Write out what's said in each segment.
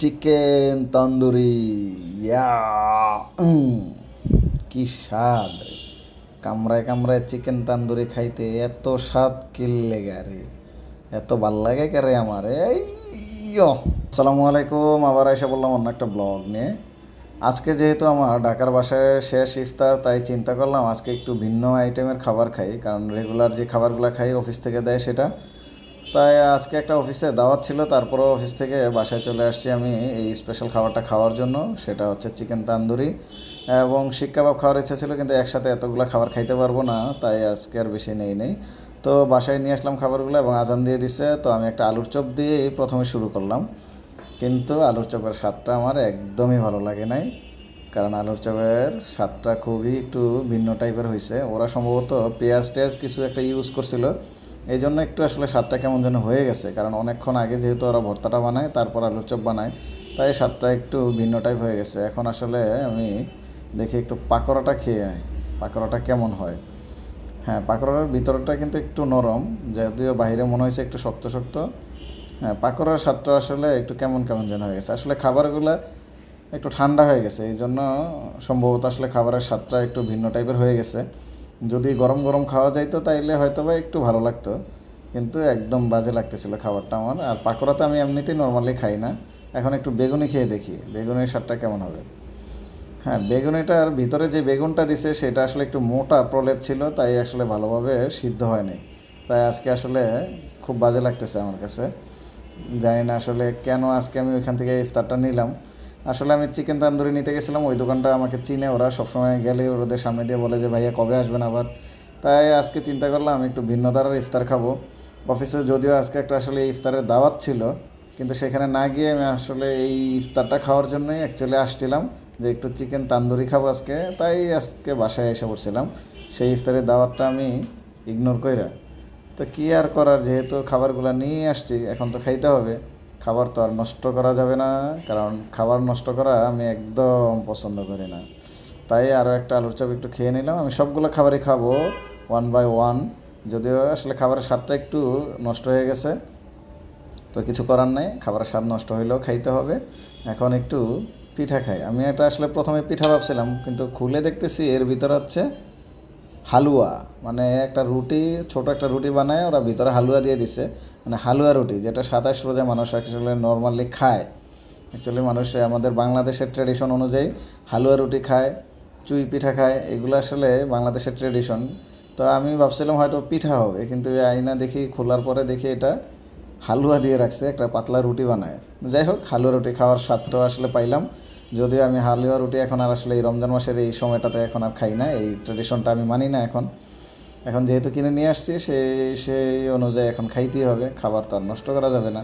Chicken tandoori. ইয়া কি স্বাদ কামরায় কামড়ায় চিকেন তান্দুরি খাইতে এত স্বাদ কিনলে রে এত ভালো লাগে কে রে আমার, এই। আসসালামু আলাইকুম, আবার এসে বললাম অন্য একটা ব্লগ নিয়ে। আজকে যেহেতু আমার ঢাকার বাসায় শেষ ইফতার, তাই চিন্তা করলাম আজকে একটু ভিন্ন আইটেমের খাবার খাই, কারণ রেগুলার যে খাবারগুলো খাই অফিস থেকে দেয় সেটা। তাই আজকে একটা অফিসে দাওয়াত ছিল তারপরে অফিস থেকে বাসায় চলে আসছি আমি এই স্পেশাল খাবারটা খাওয়ার জন্য, সেটা হচ্ছে চিকেন তান্দুরি। এবং শিক কাবাব খাওয়ার ইচ্ছা ছিল, কিন্তু একসাথে এতগুলো খাবার খাইতে পারব না, তাই আজকে আর বেশি নেই নেই। তো বাসায় নিয়ে আসলাম খাবারগুলো এবং আজান দিয়ে দিছে, তো আমি একটা আলুর চপ দিয়ে প্রথমে শুরু করলাম। কিন্তু আলুর চপের স্বাদটা আমার একদমই ভালো লাগে নাই, কারণ আলুর চপের স্বাদটা খুবই একটু ভিন্ন টাইপের হয়েছে ওরা সম্ভবত পেঁয়াজ টেয়াজ কিছু একটা ইউজ করছিল এই জন্য একটু আসলে স্বাদটা কেমন যেন হয়ে গেছে, কারণ অনেকক্ষণ আগে যেহেতু ওরা ভর্তাটা বানায়, তারপর আলুর চপ বানায়, তাই স্বাদটা একটু ভিন্ন টাইপ হয়ে গেছে। এখন আসলে আমি দেখি একটু পাকোড়াটা খেয়ে পাকোড়াটা কেমন হয়? হ্যাঁ পাকোড়ার ভিতরটা কিন্তু একটু নরম, যদিও বাইরে মনে হয়েছে একটু শক্ত শক্ত। হ্যাঁ পাকোড়ার স্বাদটা আসলে একটু কেমন কেমন যেন হয়ে গেছে। আসলে খাবারগুলো একটু ঠান্ডা হয়ে গেছে এই জন্য সম্ভবত আসলে খাবারের স্বাদটা একটু ভিন্ন টাইপের হয়ে গেছে। যদি গরম গরম খাওয়া যাইতো তাইলে হয়তো বা একটু ভালো লাগতো। কিন্তু একদম বাজে লাগতেছিল খাবারটা আমার। আর পাকোড়া তো আমি এমনিতেই নর্মালি খাই না। এখন একটু বেগুনি খেয়ে দেখি। বেগুনের স্বাদটা কেমন হবে? হ্যাঁ বেগুনিটার ভিতরে যে বেগুনটা দিছে সেটা আসলে একটু মোটা প্রলেপ ছিল, তাই আসলে ভালোভাবে সিদ্ধ হয়নি। তাই আজকে আসলে খুব বাজে লাগতেছে আমার কাছে। জানি না আসলে কেন আজকে আমি ওইখান থেকে ইফতারটা নিলাম। আসলে আমি চিকেন তান্দুরি নিতে গেছিলাম, ওই দোকানটা আমাকে চিনে, ওরা সবসময় গেলে ওদের সামনে দিয়ে বলে যে, ভাইয়া কবে আসবেন আবার? তাই আজকে চিন্তা করলাম আমি একটু ভিন্ন ধারার ইফতার খাব। অফিসে যদিও আজকে একটা আসলে ইফতারের দাওয়াত ছিল, কিন্তু সেখানে না গিয়ে আমি আসলে এই ইফতারটা খাওয়ার জন্যই অ্যাকচুয়ালি আসছিলাম, যে একটু চিকেন তান্দুরি খাব আজকে। তাই আজকে বাসায় এসে পড়ছিলাম। সেই ইফতারের দাওয়াতটা আমি ইগনোর কইরা। তো কী আর করার, যেহেতু খাবারগুলো নিয়ে আসছি, এখন তো খাইতে হবে। খাবার তো আর নষ্ট করা যাবে না, কারণ খাবার নষ্ট করা আমি একদম পছন্দ করি না। তাই আরও একটা আলুর চপ একটু খেয়ে নিলাম, আমি সবগুলো খাবারই খাব ওয়ান বাই ওয়ান যদিও আসলে খাবারের স্বাদটা একটু নষ্ট হয়ে গেছে, তো কিছু করার নেই, খাবারের স্বাদ নষ্ট হইলেও খাইতে হবে। এখন একটু পিঠা খাই। আমি এটা আসলে প্রথমে পিঠা ভাবছিলাম, কিন্তু খুলে দেখতেছি এর ভিতরে হচ্ছে হালুয়া। মানে একটা রুটি, ছোট একটা রুটি বানায়, ওরা ভিতরে হালুয়া দিয়ে দিছে। মানে হালুয়া রুটি, যেটা সাতাশ রোজা মানুষ আসলে নর্মালি খায়। অ্যাকচুয়ালি মানুষ, আমাদের বাংলাদেশের ট্রেডিশন অনুযায়ী হালুয়া রুটি খায়, চুই পিঠা খায়, এগুলো আসলে বাংলাদেশের ট্রেডিশন তো আমি ভাবছিলাম হয়তো পিঠা হবে, কিন্তু আইনা দেখি, খোলার পরে দেখি এটা হালুয়া দিয়ে রাখছে, একটা পাতলা রুটি বানায়। যাই হোক, হালুয়া রুটি খাওয়ার স্বাদটাও আসলে পাইলাম। যদিও আমি হালুয়া রুটি এখন আর আসলে এই রমজান মাসের এই সময়টাতে এখন আর খাই না, এই ট্রেডিশনটা আমি মানি না এখন। এখন যেহেতু কিনে নিয়ে আসছি, সেই সেই অনুযায়ী এখন খাইতেই হবে, খাবার তো আর নষ্ট করা যাবে না,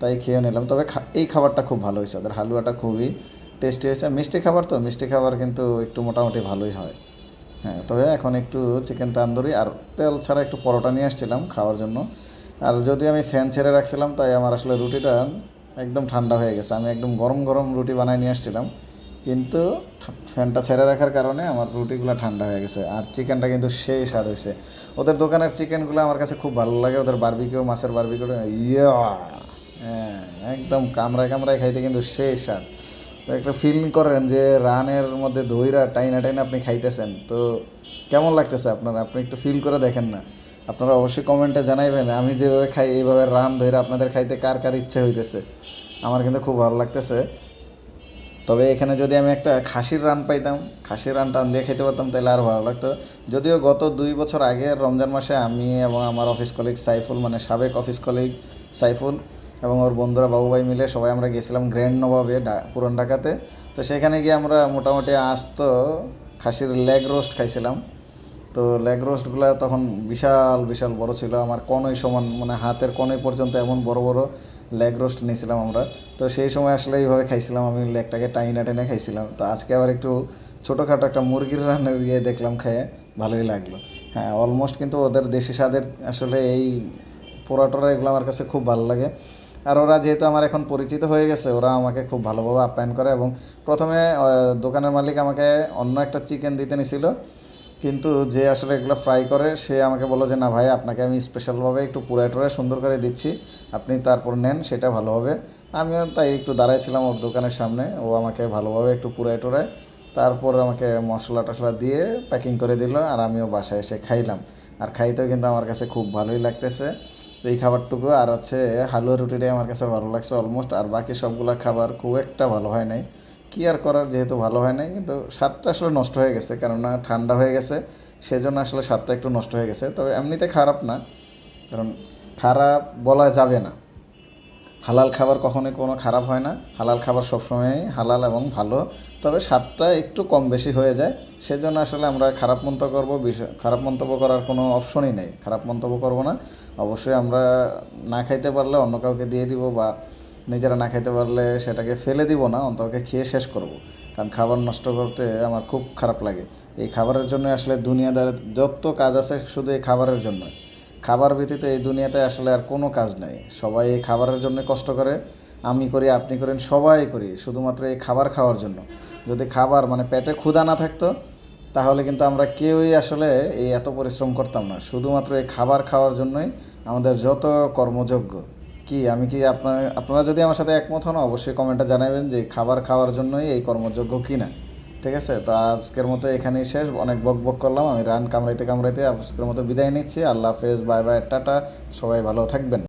তাই খেয়ে নিলাম। তবে এই খাবারটা খুব ভালো হয়েছে, ওদের হালুয়াটা খুবই টেস্টি হয়েছে। মিষ্টি খাবার তো, মিষ্টি খাবার কিন্তু একটু মোটামুটি ভালোই হয়। হ্যাঁ তবে এখন একটু চিকেন তান্দুরি আর তেল ছাড়া একটু পরোটা নিয়ে আসছিলাম খাওয়ার জন্য। আর যদি আমি ফ্যান ছেড়ে রাখছিলাম, তাই আমার আসলে রুটিটা একদম ঠান্ডা হয়ে গেছে। আমি একদম গরম গরম রুটি বানায় নিয়ে আসছিলাম। কিন্তু ফ্যানটা ছেড়ে রাখার কারণে আমার রুটিগুলো ঠান্ডা হয়ে গেছে আর চিকেনটা কিন্তু সেই স্বাদ হয়েছে। ওদের দোকানের চিকেনগুলো আমার কাছে খুব ভালো লাগে। ওদের বারবিকিউ, মাছের বারবিকিউ, ইয়া হ্যাঁ একদম কামড়ায় কামড়ায় খাইতে কিন্তু সেই স্বাদ। তো একটা ফিল করেন যে রানের মধ্যে দইরা টাইনা টাইনা আপনি খাইতেছেন। তো কেমন লাগতেছে আপনার? আপনি একটু ফিল করে দেখেন না। আপনারা অবশ্যই কমেন্টে জানাইবেন, আমি যেভাবে খাই, এইভাবে রান ধইরা আপনাদের খাইতে কার কার ইচ্ছে হইতেছে। আমার কিন্তু খুব ভালো লাগতেছে। তবে এখানে যদি আমি একটা খাসির রান পাইতাম, খাসির রান টান দিয়ে খেতে পারতাম, তাহলে আর ভালো লাগতো। যদিও গত দুই বছর আগে রমজান মাসে আমি এবং আমার অফিস কলিগ সাইফুল মানে সাবেক অফিস কলিগ সাইফুল এবং ওর বন্ধুরা বাবু ভাই মিলে সবাই আমরা গেছিলাম গ্র্যান্ড নবাবে পুরান ঢাকাতে। তো সেখানে গিয়ে আমরা মোটামুটি আস্ত খাসির লেগ রোস্ট খাইছিলাম। তো লেগ রোস্টগুলো তখন বিশাল বিশাল বড় ছিল। আমার কনই সমান মানে হাতের কনই পর্যন্ত এমন বড় বড় লেগ রোস্ট নিয়েছিলাম আমরা। তো সেই সময় আসলে এইভাবে খাইছিলাম, আমি লেগটাকে টাইনা টেনে খাইছিলাম। তো আজকে আবার একটু ছোটোখাটো একটা মুরগির রান্নার ইয়ে দেখলাম খেয়ে, ভালোই লাগল। হ্যাঁ অলমোস্ট কিন্তু ওদের দেশি স্বাদের আসলে এই পোড়াটোরা এগুলো আমার কাছে খুব ভালো লাগে। আর ওরা যেহেতু আমার এখন পরিচিত হয়ে গেছে, ওরা আমাকে খুব ভালোভাবে আপ্যায়ন করে এবং প্রথমে দোকানের মালিক আমাকে অন্য একটা চিকেন দিতে নিছিল। কিন্তু যে আসলে এগুলো ফ্রাই করে, সে আমাকে বলল যে, না ভাই, আপনাকে আমি স্পেশালভাবে একটু পুরাই টুরাই সুন্দর করে দিচ্ছি। আপনি তারপর নেন, সেটা ভালো হবে। আমিও তাই একটু দাঁড়াইছিলাম ওর দোকানের সামনে। ও আমাকে ভালোভাবে একটু পুরায় টুরায় তারপর আমাকে মশলা টশলা দিয়ে প্যাকিং করে দিল আর আমিও বাসায় এসে খাইলাম। আর খাইতেও কিন্তু আমার কাছে খুব ভালোই লাগতেছে এই খাবারটুকু। আর হচ্ছে হালুয়া রুটিটাই আমার কাছে ভালো লাগছে অলমোস্ট আর বাকি সবগুলো খাবার খুব একটা ভালো হয় নাই। কি আর করার যেহেতু ভালো হয় নাই, কিন্তু স্বাদটা আসলে নষ্ট হয়ে গেছে, কেননা ঠান্ডা হয়ে গেছে, সেজন্য আসলে স্বাদটা একটু নষ্ট হয়ে গেছে। তবে এমনিতে খারাপ না, কারণ খারাপ বলা যাবে না। হালাল খাবার কখনোই কোনো খারাপ হয় না, হালাল খাবার সবসময়ই হালাল এবং ভালো, তবে স্বাদটা একটু কম বেশি হয়ে যায়, সেজন্য আসলে আমরা খারাপ মন্তব্য করব বিষয় খারাপ মন্তব্য করার কোনো অপশনই নেই। খারাপ মন্তব্য করব না, অবশ্যই আমরা না খাইতে পারলে অন্য কাউকে দিয়ে দিব বা নিজেরা না খাইতে পারলে সেটাকে ফেলে দিব না অন্তকে খেয়ে শেষ করব। কারণ খাবার নষ্ট করতে আমার খুব খারাপ লাগে। এই খাবারের জন্য আসলে দুনিয়াদার যত কাজ আছে শুধু এই খাবারের জন্য খাবার ব্যতীত এই দুনিয়াতে আসলে আর কোনো কাজ নাই। সবাই এই খাবারের জন্য কষ্ট করে। আমি করি, আপনি করেন, সবাই করি, শুধুমাত্র এই খাবার খাওয়ার জন্য। যদি খাবার মানে পেটে ক্ষুধা না থাকতো, তাহলে কিন্তু আমরা কেউই আসলে এই এত পরিশ্রম করতাম না। শুধুমাত্র এই খাবার খাওয়ার জন্যই আমাদের যত কর্মযোগ্য কি, আমি কি আপনার, আপনারা যদি আমার সাথে একমত হন, অবশ্যই কমেন্টটা জানাবেন যে খাবার খাওয়ার জন্যই এই কর্মযোগ্য কি না ঠিক আছে? তো আজকের মতো এখানেই শেষ। অনেক বক বক করলাম। আমি রান কামড়াইতে কামড়াইতে আজকের মতো বিদায় নিচ্ছি। আল্লাহ হাফেজ। Bye bye. টাটা। সবাই ভালো থাকবেন।